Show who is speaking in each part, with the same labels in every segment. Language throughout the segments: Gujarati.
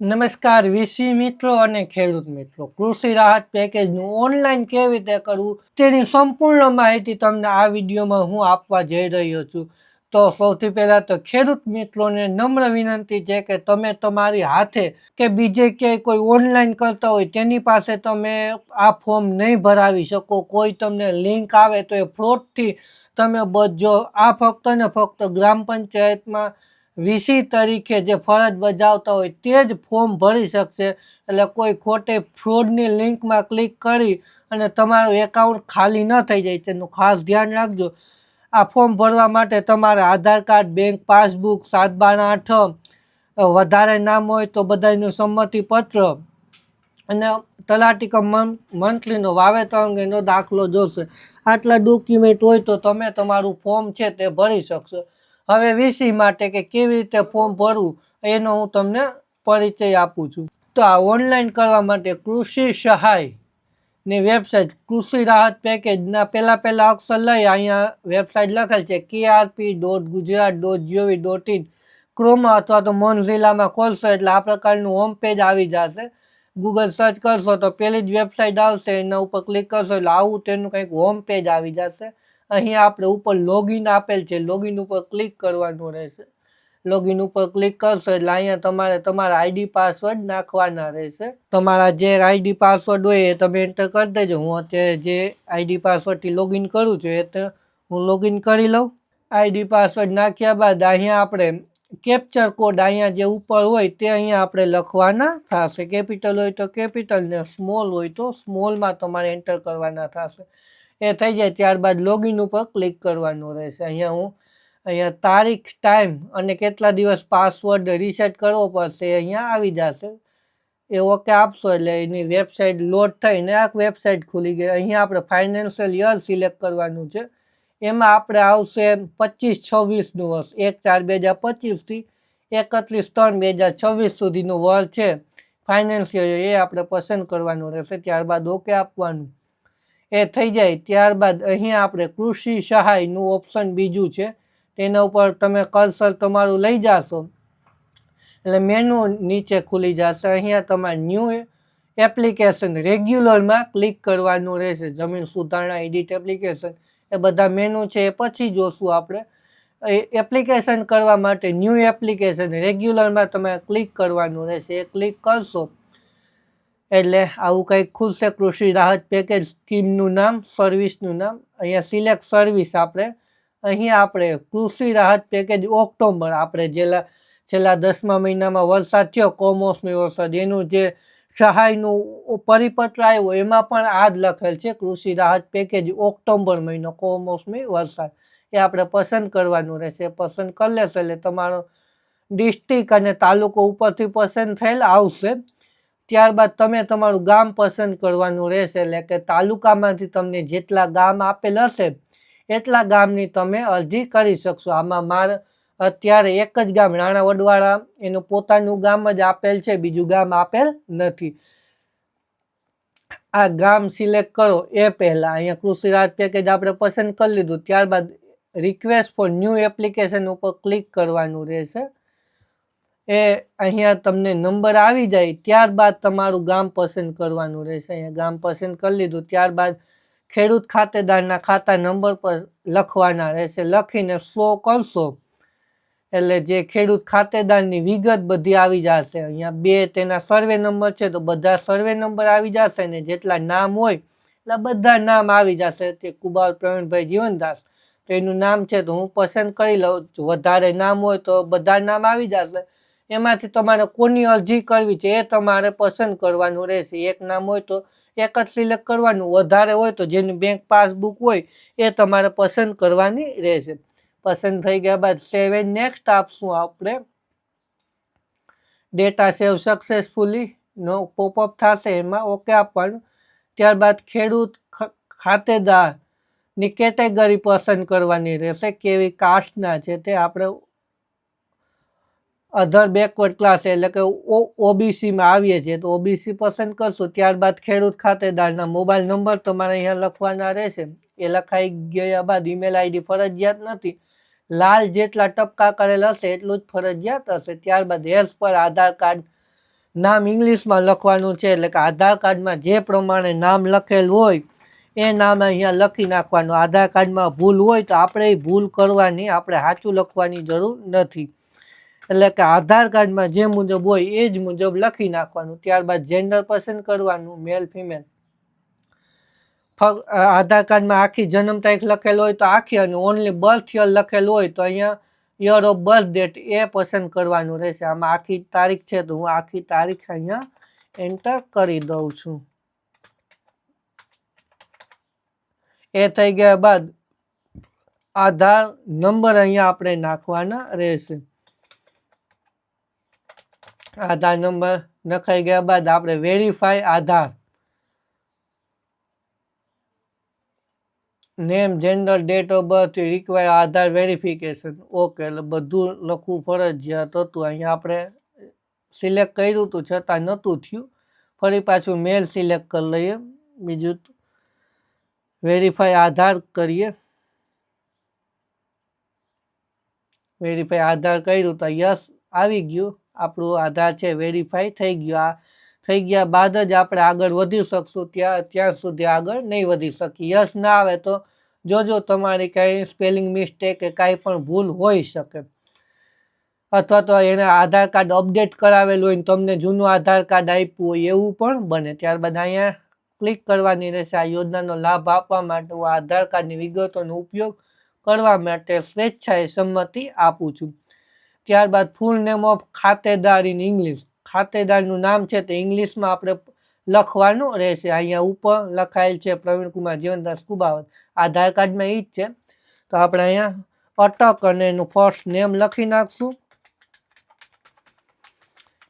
Speaker 1: નમસ્કાર, વીસી મિત્રો અને ખેડૂત મિત્રો. કૃષિ રાહત પેકેજનું ઓનલાઈન કેવી રીતે કરવું તેની સંપૂર્ણ માહિતી તમને આ વિડીયોમાં હું આપવા જઈ રહ્યો છું. તો સૌથી પહેલાં તો ખેડૂત મિત્રોને નમ્ર વિનંતી છે કે તમે તમારી હાથે કે બીજે ક્યાંય કોઈ ઓનલાઈન કરતા હોય તેની પાસે તમે આ ફોર્મ નહીં ભરાવી શકો. કોઈ તમને લિંક આવે તો એ ફ્રોડથી તમે બચજો. આ ફક્ત ને ફક્ત ગ્રામ પંચાયતમાં વીસી તરીકે જે ફરજ બજાવતા હોય તે જ ફોર્મ ભરી શકશે. એટલે કોઈ ખોટે ફ્રોડની લિંકમાં ક્લિક કરી અને તમારું એકાઉન્ટ ખાલી ન થઈ જાય તેનું ખાસ ધ્યાન રાખજો. આ ફોર્મ ભરવા માટે તમારે આધાર કાર્ડ, બેંક પાસબુક, સાત બાર આઠમ વધારે નામ હોય તો બધાનું સંમતિપત્ર અને તલાટી કમ મંથલીનો વાવેતર અંગેનો દાખલો જોશે. આટલા ડોક્યુમેન્ટ હોય તો તમે તમારું ફોર્મ છે તે ભરી શકશો. હવે વીસી માટે કે કેવી રીતે ફોર્મ ભરવું, એનો હું તમને પરિચય આપું છું. તો આ ઓનલાઈન કરવા માટે કૃષિ સહાયની વેબસાઇટ, કૃષિ રાહત પેકેજના પહેલાં પહેલાં અક્ષર લઈ અહીંયા વેબસાઇટ લખેલ છે KRP dot Gujarat dot GOV dot in Chrome અથવા તો મોનઝિલામાં ખોલશો એટલે આ પ્રકારનું હોમ પેજ આવી જશે. ગૂગલ સર્ચ કરશો તો પહેલી જ વેબસાઇટ આવશે, એના ઉપર ક્લિક કરશો એટલે આવું તેનું કંઈક હોમ પેજ આવી જશે. અહીંયા આપણે ઉપર લોગિન આપેલ છે. લોગિન ઉપર ક્લિક કરવાનું રહેશે. લોગિન ઉપર ક્લિક કરશો એટલે અહીંયા તમારે તમારા આઈડી પાસવર્ડ નાખવાના રહેશે. તમારા જે આઈડી પાસવર્ડ હોય એ તમે એન્ટર કરી દેજો. હું અત્યારે જે આઈડી પાસવર્ડથી લોગિન કરું છું એ તો હું લોગિન કરી લઉં. આઈડી પાસવર્ડ નાખ્યા બાદ અહીંયા આપણે કેપ્ચર કોડ અહીંયા જે ઉપર હોય તે અહીંયા આપણે લખવાના થશે. કેપિટલ હોય તો કેપિટલ ને સ્મોલ હોય તો સ્મોલમાં તમારે એન્ટર કરવાના થશે. એ થઈ જાય ત્યારબાદ લોગિન ઉપર ક્લિક કરવાનું રહેશે. અહીંયા હું, અહીંયા તારીખ ટાઈમ અને કેટલા દિવસ પાસવર્ડ રીસેટ કરવો પડશે અહીંયા આવી જશે. એ ઓકે આપશો એટલે એની વેબસાઇટ લોડ થઈને આ વેબસાઇટ ખુલી ગઈ. અહીંયા આપણે ફાઇનાન્શિયલ યર સિલેક્ટ કરવાનું છે. એમાં આપણે આવશે પચીસ છવ્વીસનું વર્ષ. એક ચાર બે હજાર પચીસથી એકત્રીસ ત્રણ બે હજાર છવ્વીસ સુધીનું વર્ષ છે. ફાઇનાન્શિયલ એ આપણે પસંદ કરવાનું રહેશે. ત્યારબાદ ઓકે આપવાનું. એ થઈ જાય. ત્યારબાદ અહીંયા આપણે કૃષિ સહાયનું ઓપ્શન બીજું છે. તેના ઉપર તમે કર્સર તમારું લઈ જાશો. એટલે મેનુ નીચે ખુલી જશે. અહીંયા તમારે ન્યૂ એપ્લિકેશન રેગ્યુલરમાં ક્લિક કરવાનું રહેશે. જમીન સુધારણા એડિટ એપ્લિકેશન એ બધા મેનુ છે. એ પછી જોશું આપણે. એપ્લિકેશન કરવા માટે ન્યૂ એપ્લિકેશન રેગ્યુલરમાં તમે ક્લિક કરવાનું રહેશે. એ ક્લિક કરશો એટલે આવું કંઈક ખુલશે કૃષિ રાહત પેકેજ સ્કીમનું નામ સર્વિસનું નામ. અહીંયા સિલેક્ટ સર્વિસ આપણે. અહીંયા આપણે કૃષિ રાહત પેકેજ ઓક્ટોબર આપણે જેલા, છેલ્લા દસમા મહિનામાં વરસાદ થયો, કોમોસમી વરસાદ. એનું જે સહાયનું પરિપત્ર આવ્યો, એમાં પણ આ જ લખેલ છે, કૃષિ રાહત પેકેજ ઓક્ટોબર મહિનો, કોમોસમી વરસાદ. એ આપણે પસંદ કરવાનું રહેશે. પસંદ કરી લેશો એટલે તમારો ડિસ્ટ્રિક્ટ અને તાલુકો ઉપરથી પસંદ થયેલ આવશે. ત્યારબાદ તમે તમારું ગામ પસંદ કરવાનું રહેશે. એટલે કે તાલુકામાંથી તમને જેટલા ગામ આપેલ હશે, એટલા ગામની તમે અરજી કરી શકશો. આમાં માર અત્યારે એક જ ગામ રાણા વડવાળા એનું પોતાનું ગામ જ આપેલ છે, બીજું ગામ આપેલ નથી. આ ગામ સિલેક્ટ કરો એ પહેલાં. અહીંયા કૃષિ રાજ પેકેજ આપણે પસંદ કરી લીધું. ત્યારબાદ રિક્વેસ્ટ ફોર ન્યૂ એપ્લિકેશન ઉપર ક્લિક કરવાનું રહેશે. એ અહીંયા તમને નંબર આવી જાય ત્યારબાદ તમારું ગામ પસંદ કરવાનું રહેશે. અહીંયા ગામ પસંદ કરી લીધું, ત્યારબાદ ખેડૂત ખાતેદારના ખાતા નંબર પર લખવાના રહેશે. લખીને શો કરશો. એટલે જે ખેડૂત ખાતેદારની વિગત બધી આવી જશે. અહીંયા બે તેના સર્વે નંબર છે તો બધા સર્વે નંબર આવી જશે ને જેટલા નામ હોય એટલે બધા નામ આવી જશે. તે કુબાર પ્રવીણભાઈ જીવનદાસ, તો એનું નામ છે તો હું પસંદ કરી લઉં. વધારે નામ હોય તો બધા નામ આવી જશે. એમાંથી તમારે કોની અરજી કરવી છે એ તમારે પસંદ કરવાનું રહેશે. એક નામ હોય તો એક જ સિલેક્ટ કરવાનું, વધારે હોય તો જેની બેંક પાસબુક હોય એ તમારે પસંદ કરવાની રહેશે. પસંદ થઈ ગયા બાદ સેવેન નેક્સ્ટ આપશું આપણે. ડેટા સેવ સક્સેસફુલી નો પોપઅપ થશે એમાં ઓકે આપવાનું. ત્યારબાદ ખેડૂત ખાતેદારની કેટેગરી પસંદ કરવાની રહેશે, કેવી કાસ્ટના છે તે આપણે અધર બેકવર્ડ ક્લાસ એટલે કે ઓબીસીમાં આવીએ છીએ, તો ઓબીસી પસંદ કરશું, ત્યારબાદ ખેડૂત ખાતેદારના મોબાઈલ નંબર તમારે અહીંયા લખવાના રહેશે. એ લખાઈ ગયા બાદ ઈમેલ આઈડી ફરજિયાત નથી. લાલ જેટલા ટપકા કરેલ હશે એટલું જ ફરજિયાત હશે. ત્યારબાદ હેર્સ પર આધાર કાર્ડ નામ ઇંગ્લિશમાં લખવાનું છે, એટલે કે આધાર કાર્ડમાં જે પ્રમાણે નામ લખેલ હોય, એ નામ અહીંયા લખી નાખવાનું. આધાર કાર્ડમાં ભૂલ હોય તો આપણે ભૂલ કરવાની, આપણે સાચું લખવાની જરૂર નથી. એટલે કે આધાર કાર્ડમાં જે મુજબ હોય, એ જ મુજબ લખી નાખવાનું. ત્યારબાદ જેન્ડર પસંદ કરવાનું મેલ ફિમેલ આધાર કાર્ડમાં આખી જન્મ તારીખ લખેલ હોય તો આખી અને ઓનલી બર્થ યર લખેલ હોય તો અહીંયા યર ઓફ બર્થ ડેટ એ પસંદ કરવાનું રહેશે. આમાં આખી તારીખ છે તો હું આખી તારીખ અહીંયા એન્ટર કરી દઉં છું. એ થઈ ગયા બાદ આધાર નંબર અહીંયા આપણે નાખવાના રહેશે. આધાર નંબર નખાઈ ગયા બાદ આપણે verify Aadhaar. Name gender date of birth require Aadhaar verification okay એટલે બધું લખવું ફરજિયાત હતું. અહીંયા આપણે સિલેક્ટ કર્યું હતું છતાં નહોતું થયું. ફરી પાછું મેલ સિલેક્ટ કરી લઈએ. બીજું વેરીફાઈ આધાર કરીએ. વેરીફાઈ આધાર કર્યું તો યસ, આવી ગયું. આપણું આધાર છે વેરીફાઈ થઈ ગયું. આ થઈ ગયા બાદ જ આપણે આગળ વધી શકશું. ત્યાં ત્યાં સુધી આગળ નહીં વધી શકીએ. યસ ના આવે તો જોજો તમારી કાંઈ સ્પેલિંગ મિસ્ટેક કે કાંઈ પણ ભૂલ હોઈ શકે. અથવા તો એને આધાર કાર્ડ અપડેટ કરાવેલું હોય તમને જૂનું આધાર કાર્ડ આપ્યું હોય એવું પણ બને. ત્યારબાદ અહીંયા ક્લિક કરવાની રહેશે. આ યોજનાનો લાભ આપવા માટે હું આધાર કાર્ડની વિગતોનો ઉપયોગ કરવા માટે સ્વેચ્છાએ સંમતિ આપું છું. ત્યારબાદ ફૂલ નેમ ઓફ ખાતેદાર ઇન ઇંગ્લિશ ખાતેદારનું નામ છે તે ઇંગ્લિશમાં આપણે લખવાનું રહેશે. અહીંયા ઉપર લખાયેલ છે પ્રવીણકુમાર જીવનદાસ કુબાવત. આધાર કાર્ડમાં એ જ છે. તો આપણે અહીંયા અટક અને એનું ફર્સ્ટ નેમ લખી નાખશું.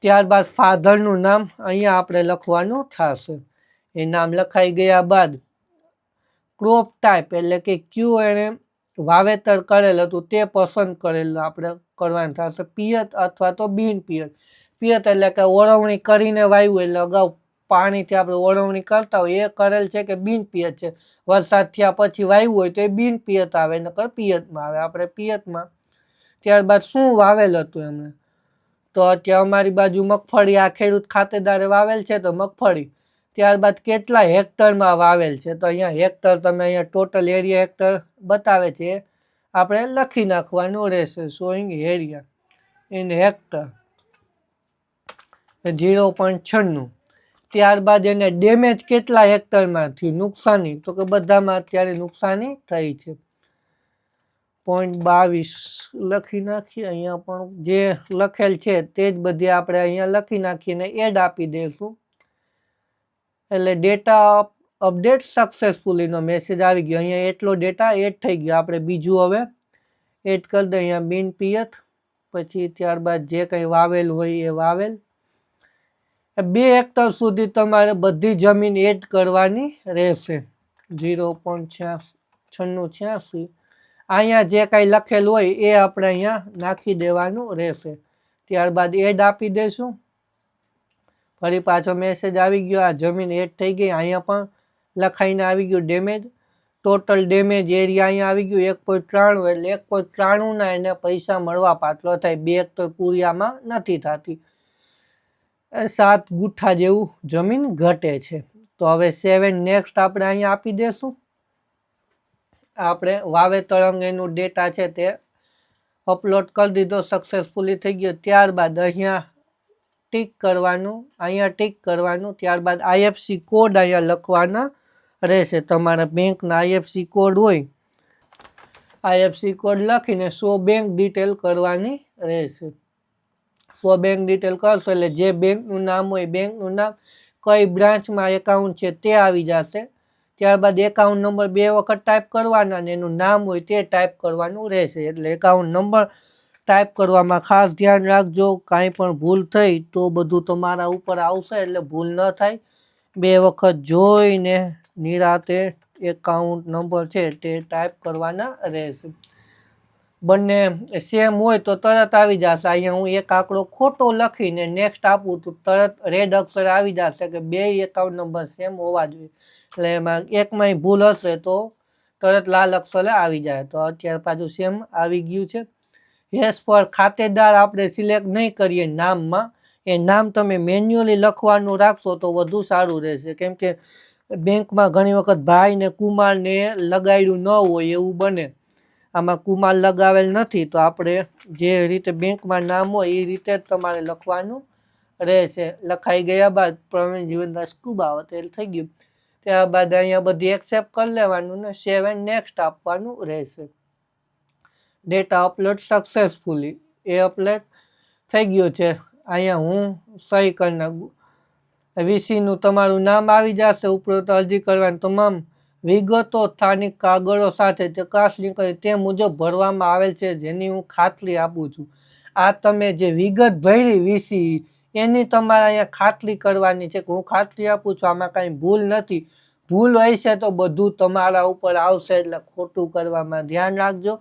Speaker 1: ત્યારબાદ ફાધરનું નામ અહીંયા આપણે લખવાનું થશે. એ નામ લખાઈ ગયા બાદ ક્રોપ ટાઈપ એટલે કે ક્યુ એને વાવેતર કરેલ હતું, તે પસંદ કરેલું આપણે કરવાનું થશે. પિયત અથવા તો બિન પિયત. પિયત એટલે કે ઓળવણી કરીને વાવ્યું, એટલે અગાઉ પાણીથી આપણે ઓળવણી કરતા હોય, એ કરેલ છે કે બિન પિયત છે. વરસાદ થયા પછી વાવ્યું હોય તો એ બિન પિયત આવે, નકર પિયતમાં આવે. આપણે પિયતમાં ત્યારબાદ શું વાવેલ હતું એમણે? તો અત્યારે અમારી બાજુ મગફળી, આ ખેડૂત ખાતેદારે વાવેલ છે તો મગફળી. ત્યારબાદ કેટલા હેક્ટરમાં વાવેલ છે. તો અહીંયા હેક્ટર તમે અહીંયા ટોટલ એરિયા હેક્ટર બતાવે છે. આપણે લખી નાખવાનું રહેશે. Sowing area in hectare zero point છન્નું. ત્યારબાદ એને ડેમેજ કેટલા હેક્ટરમાં થયું નુકસાની. તો કે બધામાં અત્યારે નુકસાની થઈ છે. પોઈન્ટ બાવીસ લખી નાખીએ. અહીંયા પણ જે લખેલ છે તે જ બધી આપણે અહીંયા લખી નાખીને એડ આપી દઈશું. એટલે ડેટા અપડેટ સક્સેસફુલીનો મેસેજ આવી ગયો. અહીંયા એટલો ડેટા એડ થઈ ગયો. આપણે બીજું હવે એડ કરી દઈએ. અહીંયા બિન પિયત, પછી ત્યારબાદ જે કંઈ વાવેલ હોય એ વાવેલ. બે હેક્ટર સુધી તમારે બધી જમીન એડ કરવાની રહેશે. ઝીરો પોઈન્ટ છન્નું છ્યાસી. અહીંયા જે કાંઈ લખેલું હોય એ આપણે અહીંયા નાખી દેવાનું રહેશે. ત્યારબાદ એડ આપી દઈશું. ફરી પાછો મેસેજ આવી ગયો, આ જમીન એડ થઈ ગઈ, અહીંયા પણ લખાઈને આવી ગયું ડેમેજ ટોટલ ડેમેજ એરિયા અહીંયા આવી ગયું, એક પોઈન્ટ ત્રાણું, એટલે એક પોઈન્ટ ત્રાણુંના એને પૈસા મળવા પાછલો થાય. બે હેક્ટર પૂરિયામાં નથી થતી. સાત ગુઠ્ઠા જેવું જમીન ઘટે છે. તો હવે સેવન નેક્સ્ટ આપણે અહીંયા આપી દેશું. આપણે વાવેતર અંગેનું ડેટા છે તે અપલોડ કરી દીધો સક્સેસફુલી થઈ ગયો. ત્યારબાદ અહીંયા ટીક કરવાનું, અહીંયા ટીક કરવાનું, ત્યારબાદ આઈએફસી કોડ અહીંયા લખવાના રહેશે. તમારા બેંકના આઈએફસી કોડ હોય આઈએફસી કોડ લખીને સો બેંક ડિટેલ કરવાની રહેશે. સો બેંક ડિટેલ કરશો એટલે જે બેંકનું નામ હોય, બેંકનું નામ, કઈ બ્રાન્ચમાં એકાઉન્ટ છે તે આવી જશે. ત્યારબાદ એકાઉન્ટ નંબર બે વખત ટાઈપ કરવાના અને એનું નામ હોય તે ટાઈપ કરવાનું રહેશે. એટલે એકાઉન્ટ નંબર ટાઈપ કરવામાં ખાસ ધ્યાન રાખજો. કાંઈ પણ ભૂલ થઈ તો બધું તમારા ઉપર આવશે એટલે ભૂલ ન થાય. બે વખત જોઈને નિરાતે એકાઉન્ટ નંબર છે તે ટાઈપ કરવાના રહેશે. બંને સેમ હોય તો તરત આવી જશે. અહીંયા હું એક આંકડો ખોટો લખીને નેક્સ્ટ આપું તો તરત રેડ અક્ષર આવી જશે કે બે એકાઉન્ટ નંબર સેમ હોવા જોઈએ. એટલે એમાં એકમાંય ભૂલ હશે તો તરત લાલ અક્ષરે આવી જાય. તો અત્યારે પાછું સેમ આવી ગયું છે. યસ પર ખાતેદાર આપણે સિલેક્ટ નહીં કરીએ નામમાં. એ નામ તમે મેન્યુઅલી લખવાનું રાખશો તો વધુ સારું રહેશે. કેમ કે બેંકમાં ઘણી વખત ભાઈ ને કુમારને લગાડ્યું ન હોય એવું બને. આમાં કુમાર લગાવેલ નથી તો આપણે જે રીતે બેંકમાં નામ હોય એ રીતે જ તમારે લખવાનું રહેશે. લખાઈ ગયા બાદ પ્રવીણ જીવનદાસ કુબાવત થઈ ગયું. ત્યારબાદ અહીંયા બધી એક્સેપ્ટ કરી લેવાનું ને સેવન નેક્સ્ટ આપવાનું રહેશે. ડેટા અપલોડ સક્સેસફુલી એ અપલોડ થઈ ગયો છે. અહીંયા હું સહી કરી નાખું. વીસીનું તમારું નામ આવી જશે ઉપરોક્ત અરજી કરવાની તમામ વિગતો, સ્થાનિક કાગળો સાથે ચકાસણી કરી તે મુજબ ભરવામાં આવેલ છે જેની હું ખાતરી આપું છું. આ તમે જે વિગત ભરી વીસી એની તમારે અહીંયા ખાતરી કરવાની છે કે હું ખાતરી આપું છું, આમાં કાંઈ ભૂલ નથી. ભૂલ હોય છે તો બધું તમારા ઉપર આવશે એટલે ખોટું કરવામાં ધ્યાન રાખજો.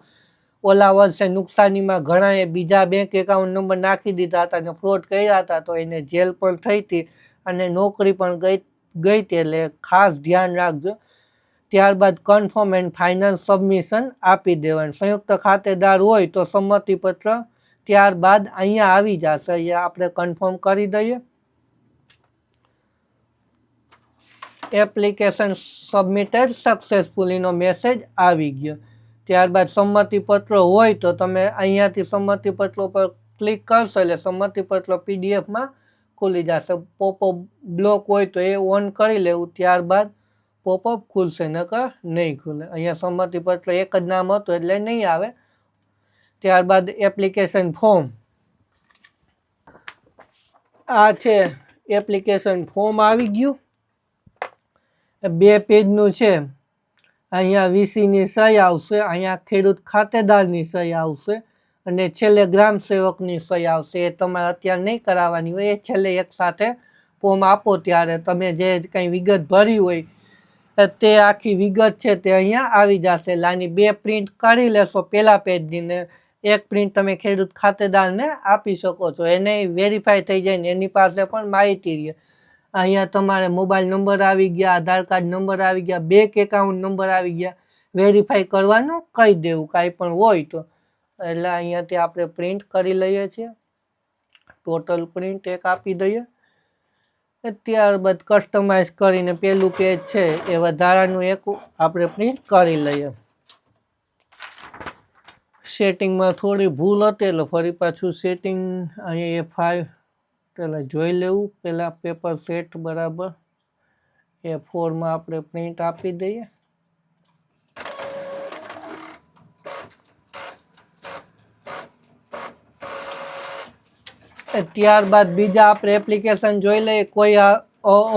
Speaker 1: ઓલા વર્ષે નુકસાનીમાં ઘણાએ બીજા બેંક એકાઉન્ટ નંબર નાખી દીધા હતા અને ફ્રોડ કર્યા હતા તો એને જેલ પણ થઈ હતી અને નોકરી પણ ગઈ ગઈ હતી એટલે ખાસ ધ્યાન રાખજો. ત્યારબાદ કન્ફર્મ એન્ડ ફાઇનાન્સ સબમિશન આપી દેવાનું. સંયુક્ત ખાતેદાર હોય તો સંમતિપત્ર ત્યારબાદ અહીંયા આવી જશે. અહીંયા આપણે કન્ફર્મ કરી દઈએ. એપ્લિકેશન સબમિટેડ સક્સેસફુલીનો મેસેજ આવી ગયો. ત્યારબાદ સંમતિપત્ર હોય તો તમે અહીંયાથી સંમતિપત્રો પર ક્લિક કરશો એટલે સંમતિપત્ર પીડીએફમાં ખુલી જશે. પોપઅપ બ્લોક હોય તો એ ઓન કરી લેવું. ત્યારબાદ પોપઅપ ખુલશે, નકર નહીં ખુલે. અહીંયા સંમતિપત્ર એક જ નામ હતું એટલે નહીં આવે. ત્યારબાદ એપ્લિકેશન ફોર્મ. આ છે એપ્લિકેશન ફોર્મ આવી ગયું. બે પેજનું છે. અહીંયા વીસીની સહી આવશે, અહીંયા ખેડૂત ખાતેદારની સહી આવશે અને છેલ્લે ગ્રામ સેવકની સહી આવશે. એ તમારે અત્યારે નહીં કરાવવાની હોય, એ છેલ્લે એક સાથે ફોર્મ આપો ત્યારે તમે જે કંઈ વિગત ભરી હોય તે આખી વિગત છે તે અહીંયા આવી જશે. લાની બે પ્રિન્ટ કાઢી લેશો પહેલા પેજની ને એક પ્રિન્ટ તમે ખેડૂત ખાતેદારને આપી શકો છો. એને વેરીફાઈ થઈ જાય ને એની પાસે પણ માહિતી રહે. અહીંયા તમારે મોબાઈલ નંબર આવી ગયા, આધાર કાર્ડ નંબર આવી ગયા બેંક એકાઉન્ટ નંબર આવી ગયા. વેરીફાઈ કરવાનું કહી દેવું, કાંઈ પણ હોય તો. એટલે અહીંયાથી આપણે પ્રિન્ટ કરી લઈએ છીએ. ટોટલ પ્રિન્ટ એક આપી દઈએ. ત્યારબાદ કસ્ટમાઇઝ કરીને પેલું પેજ છે એ વધારાનું એક આપણે પ્રિન્ટ કરી લઈએ. સેટિંગમાં થોડી ભૂલ હતી એટલે ફરી પાછું સેટિંગ અહીંયા એ ફાઈવ પહેલાં જોઈ લેવું. પહેલાં પેપર સેટ બરાબર. એ ફોરમાં આપણે પ્રિન્ટ આપી દઈએ. ત્યારબાદ બીજા આપણે એપ્લિકેશન જોઈ લઈએ. કોઈ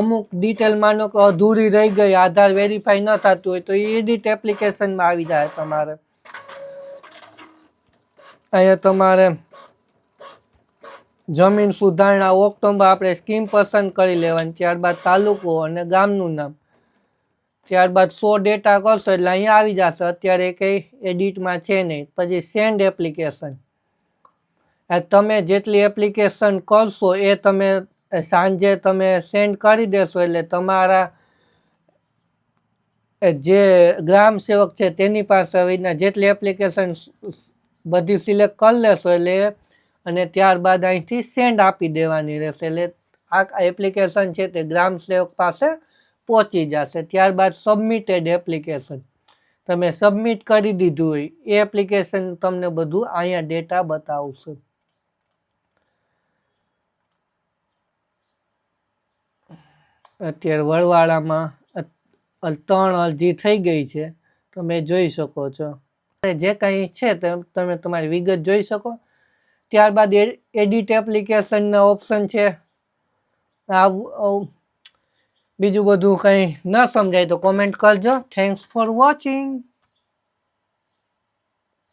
Speaker 1: અમુક ડિટેલ માનો કે અધૂરી રહી ગઈ, આધાર વેરીફાઈ ન થતું હોય તો એ એડિટ એપ્લિકેશનમાં આવી જાય તમારે. અહીંયા તમારે જમીન સુધારણા ઓક્ટોબર આપણે સ્કીમ પસંદ કરી લેવાની, ત્યારબાદ તાલુકો અને ગામનું નામ. ત્યારબાદ સો ડેટા કરશો એટલે અહીંયા આવી જશે. અત્યારે કંઈ એડિટમાં છે નહીં. પછી સેન્ડ એપ્લિકેશન. તમે જેટલી એપ્લિકેશન કરશો એ તમે સાંજે તમે સેન્ડ કરી દેશો એટલે તમારા જે ગ્રામ સેવક છે તેની પાસે જેટલી એપ્લિકેશન બધી સિલેક્ટ કરી લેશો એટલે અને ત્યારબાદ અહીંથી સેન્ડ આપી દેવાની રહેશે. એટલે આ એપ્લિકેશન છે તે ગ્રામ સેવક પાસે પહોંચી જશે. ત્યારબાદ સબમિટેડ એપ્લિકેશન તમે સબમિટ કરી દીધું હોય, એ એપ્લિકેશન તમને બધું અહીંયા ડેટા બતાવશે. અત્યારે વડવાળામાં ત્રણ અરજી થઈ ગઈ છે. તમે જોઈ શકો છો. જે કંઈ છે તમે તમારી વિગત જોઈ શકો. ત્યારબાદ એડિટ એપ્લિકેશનના ઓપ્શન છે. બીજું બધું કંઈ ન સમજાય તો કોમેન્ટ કરજો. Thanks for watching